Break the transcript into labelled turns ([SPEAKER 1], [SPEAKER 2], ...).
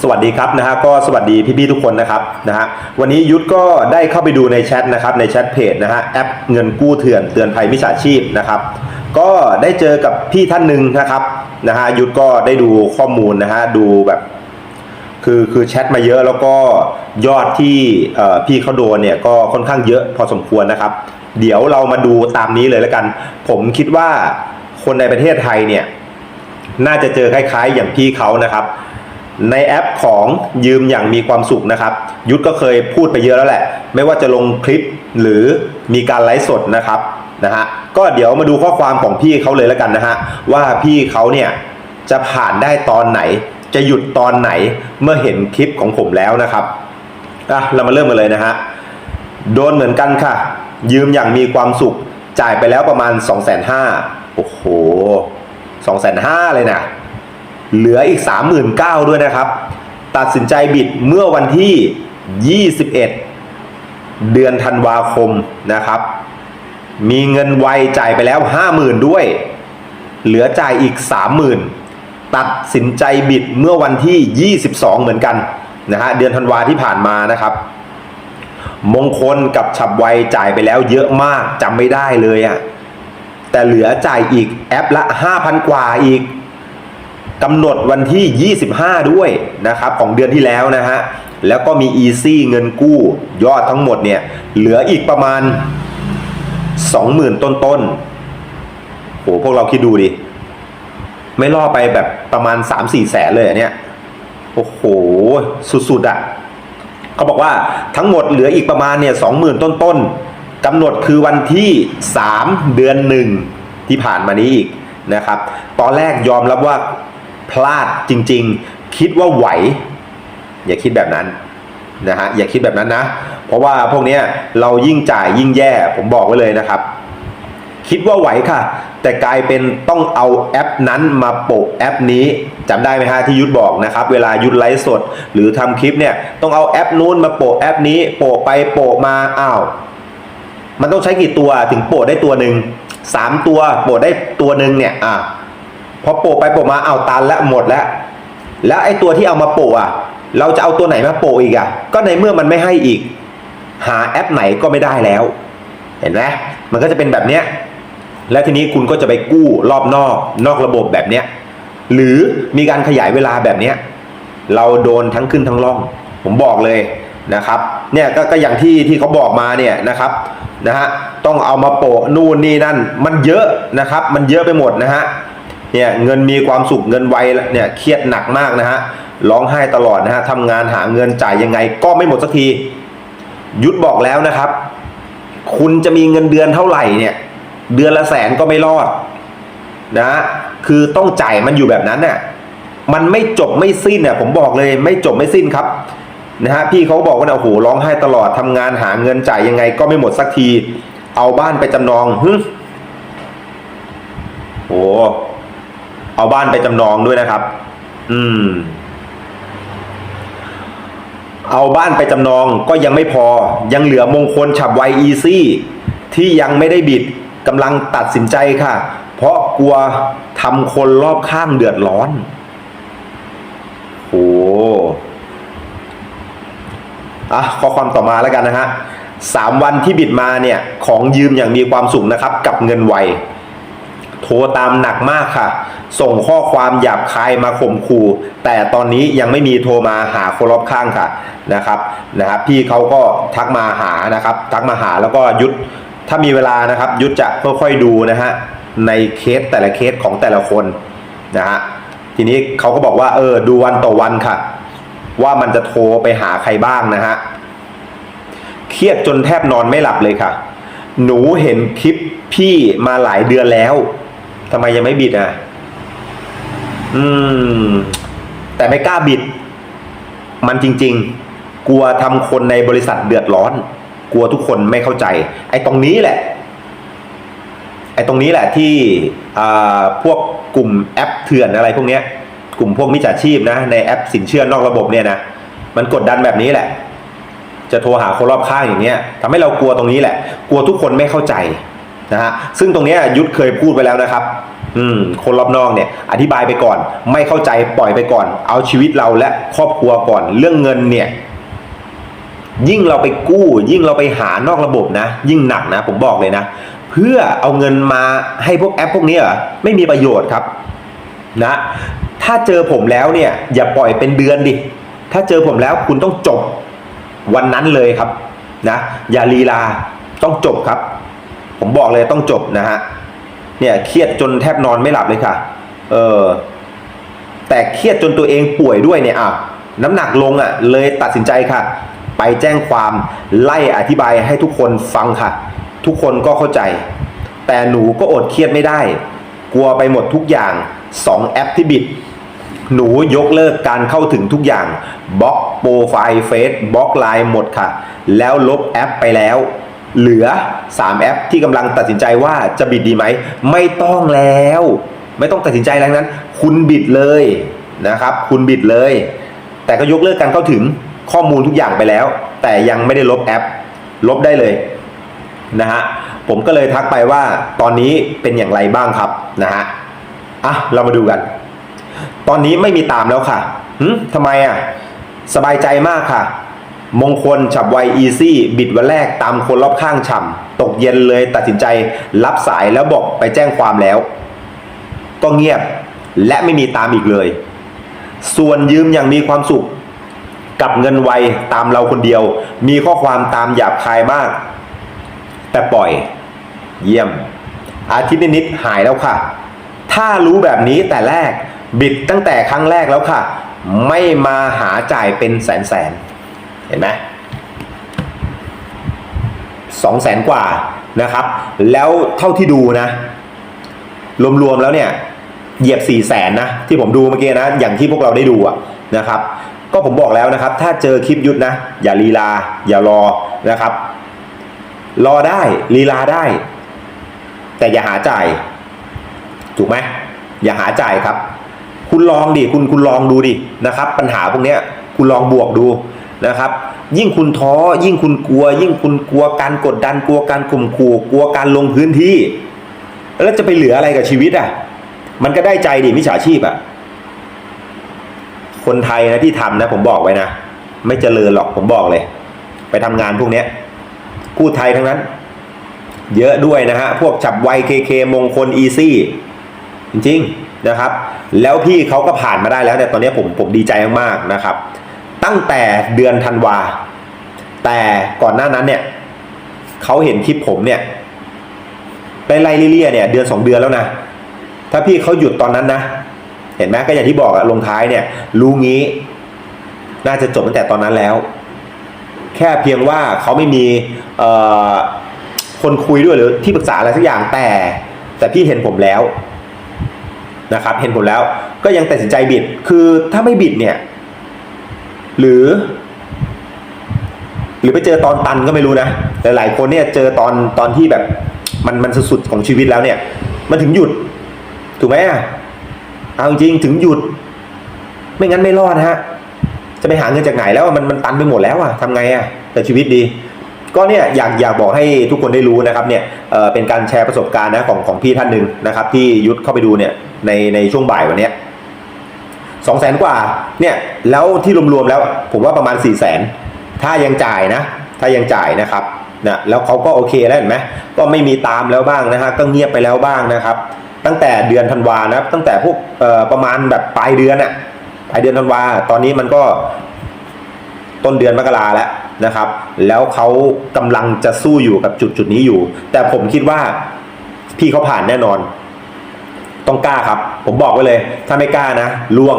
[SPEAKER 1] สวัสดีครับนะฮะก็สวัสดีพี่ๆทุกคนนะครับนะฮะวันนี้ยุทธก็ได้เข้าไปดูในแชทนะครับในแชทเพจนะฮะแอปเงินกู้เถื่อนเตือนภัยมิจฉาชีพนะครับ ก็ได้เจอกับพี่ท่านหนึ่งนะครับนะฮะยุทธก็ได้ดูข้อมูลนะฮะดูแบบคือคือแชทมาเยอะแล้วก็ยอดที่เอ่อพี่เขาโดนเนี่ยก็ค่อนข้างเยอะพอสมควรนะครับ เดี๋ยวเรามาดูตามนี้เลยแล้วกัน ผมคิดว่าคนในประเทศไทยเนี่ยน่าจะเจอคล้ายๆอย่างพี่เขานะครับ ในแอปของยืมอย่างมีความสุขนะครับ ยุทธก็เคยพูดไปเยอะแล้วแหละ ไม่ว่าจะลงคลิปหรือมีการไลฟ์สดนะครับนะฮะก็เดี๋ยวมาดูข้อความของพี่เขาเลยแล้วกันนะฮะว่าพี่เขาเนี่ยจะผ่านได้ตอนไหน จะหยุดตอนไหนเมื่อเห็นคลิปของผมแล้วนะครับอะเรามาเริ่มกันเลยนะฮะโดนเหมือนกันค่ะ ยืมอย่างมีความสุขจ่ายไปแล้วประมาณ 2 5 0 0 0 0โอ้โห 2 5 0 0 0เลยนะ เหลืออีก 39,000ด้วยนะครับ ตัดสินใจบิดเมื่อวันที่ 21 เดือนธันวาคมนะครับ มีเงินไวจ่ายไปแล้ว 50,000 ด้วย เหลือจ่ายอีก 30,000 ตัดสินใจบิดเมื่อวันที่ 22 เหมือนกันนะฮะเดือนธันวาที่ผ่านมานะครับ มงคลกับฉับไวจ่ายไปแล้วเยอะมากจำไม่ได้เลยอะแต่เหลือจ่ายอีกแอปละ 5,000 กว่าอีก กำหนดวันที่ 25 ด้วยนะครับของเดือนที่แล้วนะฮะ แล้วก็มี Easy เงินกู้ ยอดทั้งหมดเนี่ย เหลืออีกประมาณ 20,000 ต้นๆโหพวกเราคิดดูดิ ไม่ล่อไปแบบประมาณ 3-4 แสนเลยเนี่ย โอ้โห สุดๆอะ่ะเขาบอกว่าทั้งหมดเหลืออีกประมาณเนี่ย20,000ต้นๆกำหนดคือวันที่ 3 เดือนหนึ่งที่ผ่านมานี้อีกนะครับ ตอนแรกยอมรับว่า พลาดจริง ๆ คิดว่าไหว อย่าคิดแบบนั้นนะฮะอย่าคิดแบบนั้นนะ เพราะว่าพวกนี้เรายิ่งจ่ายยิ่งแย่ผมบอกไว้เลยนะครับ คิดว่าไหวค่ะ แต่กลายเป็นต้องเอาแอปนั้นมาโปะแอปนี้จำได้ไหมฮะที่ยุทธบอกนะครับ เวลายุทธไลฟ์สด หรือทำคลิปเนี่ยต้องเอาแอปนู้นมาโปะแอปนี้ โปะไปโปะมาอ้าวมันต้องใช้กี่ตัวถึงโปะได้ตัวหนึ่งสามตัวโปะได้ตัวหนึ่งเนี่ยอะ พอโปะไปโปะมาเอาตันละหมดแล้ว แล้วไอ้ตัวที่เอามาโปะอะ เราจะเอาตัวไหนมาโปะอีกอะ ก็ในเมื่อมันไม่ให้อีก หาแอปไหนก็ไม่ได้แล้ว เห็นไหมมันก็จะเป็นแบบเนี้ยและทีนี้คุณก็จะไปกู้รอบนอกนอกระบบแบบเนี้ยหรือมีการขยายเวลาแบบเนี้ยเราโดนทั้งขึ้นทั้งล่อง ผมบอกเลยนะครับ เนี่ยก็ก็อย่างที่ที่เขาบอกมาเนี่ยนะครับนะฮะต้องเอามาโปะนู่นนี่นั่น มันเยอะนะครับ มันเยอะไปหมดนะฮะ เนี่ยเงินมีความสุขเงินไวเนี่ยเครียดหนักมากนะฮะร้องไห้ตลอดนะฮะทำงานหาเงินจ่ายยังไงก็ไม่หมดสักที ยุทธบอกแล้วนะครับ คุณจะมีเงินเดือนเท่าไหร่เนี่ยเดือนละแสนก็ไม่รอดนะคือต้องจ่ายมันอยู่แบบนั้นน่ะมันไม่จบไม่สิ้นน่ะผมบอกเลยไม่จบไม่สิ้นครับนะฮะพี่เขาบอกว่าโอ้โหร้องไห้ตลอดทำงานหาเงินจ่ายยังไงก็ไม่หมดสักที เอาบ้านไปจำนองหึโอ้ เอาบ้านไปจำนองด้วยนะครับ อืม เอาบ้านไปจำนองก็ยังไม่พอ ยังเหลือมงคลฉับไวอีซี่ ที่ยังไม่ได้บิดกำลังตัดสินใจค่ะ เพราะกลัวทำคนรอบข้างเดือดร้อนโอ้อะข้อความต่อมาแล้วกันนะฮะสามวันที่บิดมาเนี่ย ของยืมอย่างมีความสุขนะครับ กับเงินไว โทรตามหนักมากค่ะ ส่งข้อความหยาบคายมาข่มขู่ แต่ตอนนี้ยังไม่มีโทรมาหาคนรอบข้างค่ะนะครับนะครับ พี่เขาก็ทักมาหานะครับ ทักมาหาแล้วก็ยุดถ้ามีเวลานะครับ ยุดจะค่อยๆดูนะฮะในเคสแต่ละเคสของแต่ละคนนะฮะทีนี้เขาก็บอกว่าเออดูวันต่อวันค่ะ ว่ามันจะโทรไปหาใครบ้างนะฮะเครียดจนแทบนอนไม่หลับเลยค่ะ หนูเห็นคลิปพี่มาหลายเดือนแล้ว ทำไมยังไม่บิดอะ อืม แต่ไม่กล้าบิด มันจริง ๆ กลัวทำคนในบริษัทเดือดร้อน กลัวทุกคนไม่เข้าใจ ไอ้ตรงนี้แหละ ไอ้ตรงนี้แหละที่พวกกลุ่มแอปเถื่อนอะไรพวกเนี้ย กลุ่มพวกมิจฉาชีพนะ ในแอปสินเชื่อนอกระบบเนี่ยนะ มันกดดันแบบนี้แหละ จะโทรหาคนรอบข้างอย่างเงี้ยทำให้เรากลัวตรงนี้แหละ กลัวทุกคนไม่เข้าใจ นะฮะซึ่งตรงนี้ยยุทธเคยพูดไปแล้วนะครับ อืม คนรอบนอกเนี่ย อธิบายไปก่อน ไม่เข้าใจปล่อยไปก่อน เอาชีวิตเราและครอบครัวก่อน เรื่องเงินเนี่ย ยิ่งเราไปกู้ ยิ่งเราไปหานอกระบบนะ ยิ่งหนักนะ ผมบอกเลยนะ เพื่อเอาเงินมาให้พวกแอปพวกนี้เหรอไม่มีประโยชน์ครับ นะ ถ้าเจอผมแล้วเนี่ย อย่าปล่อยเป็นเดือนดิ ถ้าเจอผมแล้วคุณต้องจบวันนั้นเลยครับ นะ อย่าลีลาต้องจบครับ ผมบอกเลยต้องจบนะฮะเนี่ยเครียดจนแทบนอนไม่หลับเลยค่ะ เออแต่เครียดจนตัวเองป่วยด้วยเนี่ยอะน้ำหนักลงอะเลยตัดสินใจค่ะ ไปแจ้งความไล่อธิบายให้ทุกคนฟังค่ะ ทุกคนก็เข้าใจ แต่หนูก็อดเครียดไม่ได้ กลัวไปหมดทุกอย่างสองแอปที่บิด หนูยกเลิกการเข้าถึงทุกอย่างบล็อกโปรไฟล์เฟซบล็อกไลน์หมดค่ะ แล้วลบแอปไปแล้ว เหลือ 3 แอปที่กำลังตัดสินใจว่าจะบิดดีไหม ไม่ต้องแล้ว ไม่ต้องตัดสินใจแล้วนั้น คุณบิดเลยนะครับ คุณบิดเลย แต่ก็ยกเลิกการเข้าถึงข้อมูลทุกอย่างไปแล้ว แต่ยังไม่ได้ลบแอป ลบได้เลยนะฮะผมก็เลยทักไปว่าตอนนี้เป็นอย่างไรบ้างครับนะฮะอะเรามาดูกัน ตอนนี้ไม่มีตามแล้วค่ะหืมทำไมอะสบายใจมากค่ะ มงคลฉับไวอีซี่บิดวันแรกตามคนรอบข้างฉ่ำตกเย็นเลยตัดสินใจรับสายแล้วบอกไปแจ้งความแล้ว ก็เงียบและไม่มีตามอีกเลย ส่วนยืมอย่างมีความสุข กับเงินไวตามเราคนเดียว มีข้อความตามหยาบคายมาก แต่ปล่อย เยี่ยม อาทิตย์นิดหายแล้วค่ะ ถ้ารู้แบบนี้แต่แรก บิดตั้งแต่ครั้งแรกแล้วค่ะ ไม่มาหาจ่ายเป็นแสนแสน เห็นไหมสองแสนกว่านะครับ แล้วเท่าที่ดูนะ รวมๆแล้วเนี่ย เหยียบสี่แสนนะ ที่ผมดูเมื่อกี้นะ อย่างที่พวกเราได้ดูอะนะครับ ก็ผมบอกแล้วนะครับ ถ้าเจอคลิปยุทธนะ อย่าลีลา อย่ารอนะครับ รอได้ลีลาได้ แต่อย่าหาจ่าย ถูกไหมอย่าหาจ่ายครับ คุณลองดิคุณคุณลองดูดินะครับ ปัญหาพวกเนี้ย คุณลองบวกดู นะครับ ยิ่งคุณท้อยิ่งคุณกลัว ยิ่งคุณกลัวการกดดันกลัวการข่มขู่กลัวการลงพื้นที่ แล้วจะไปเหลืออะไรกับชีวิตอะ มันก็ได้ใจดิมิจฉาชีพอะ คนไทยนะที่ทำนะ ผมบอกไว้นะ ไม่เจริญหรอกผมบอกเลย ไปทำงานพวกเนี้ยพูดไทยทั้งนั้น เยอะด้วยนะฮะ พวกจับไวเคเคมงคลอีซี่จริงๆนะครับ แล้วพี่เขาก็ผ่านมาได้แล้วเนี่ตอนนี้ผมผมดีใจมากๆนะครับ ตั้งแต่เดือนธันวา แต่ก่อนหน้านั้นเนี่ยเขาเห็นคลิปผมเนี่ยไล่ๆเลี่ยๆเนี่ยเดือนสองเดือนแล้วนะ ถ้าพี่เขาหยุดตอนนั้นนะ เห็นไหมก็อย่างที่บอกอะลงท้ายเนี่ย รู้งี้ น่าจะจบตั้งแต่ตอนนั้นแล้ว แค่เพียงว่าเขาไม่มีเอ่อคนคุยด้วยหรือที่ปรึกษาอะไรสักอย่างแต่ แต่พี่เห็นผมแล้วนะครับ เห็นผมแล้ว ก็ยังตัดสินใจบิด คือถ้าไม่บิดเนี่ย หรือ หรือไปเจอตอนตันก็ไม่รู้นะหลายๆคนเนี่ยเจอตอนตอนที่แบบ มันมันสุดๆของชีวิตแล้วเนี่ย มันถึงหยุด ถูกไหมอะเอาจริงถึงหยุด ไม่งั้นไม่รอดฮะจะไปหาเงินจากไหนแล้วมันมันตันไปหมดแล้วอะทำไงอะแต่ชีวิตดี ก็เนี่ยอยากอยากบอกให้ทุกคนได้รู้นะครับเนี่ยเออเป็นการแชร์ประสบการณ์นะของของพี่ท่านหนึ่งนะครับ ที่ยุทธเข้าไปดูเนี่ยในในช่วงบ่ายวันเนี้ย สองแสนกว่าเนี่ยแล้วที่รวมๆแล้วผมว่าประมาณสี่แสนถ้ายังจ่ายนะ ถ้ายังจ่ายนะครับนะแล้วเขาก็โอเคแล้วเห็นไหมก็ไม่มีตามแล้วบ้างนะฮะก็เงียบไปแล้วบ้างนะครับ ตั้งแต่เดือนธันวานะครับตั้งแต่พวกเอ่อประมาณแบบปลายเดือนอะปลายเดือนธันวาตอนนี้มันก็ต้นเดือนมกราแล้วนะครับ แล้วเขากำลังจะสู้อยู่กับจุดจุดนี้อยู่ แต่ผมคิดว่าพี่เขาผ่านแน่นอน ต้องกล้าครับ ผมบอกไว้เลย ถ้าไม่กล้านะล่วง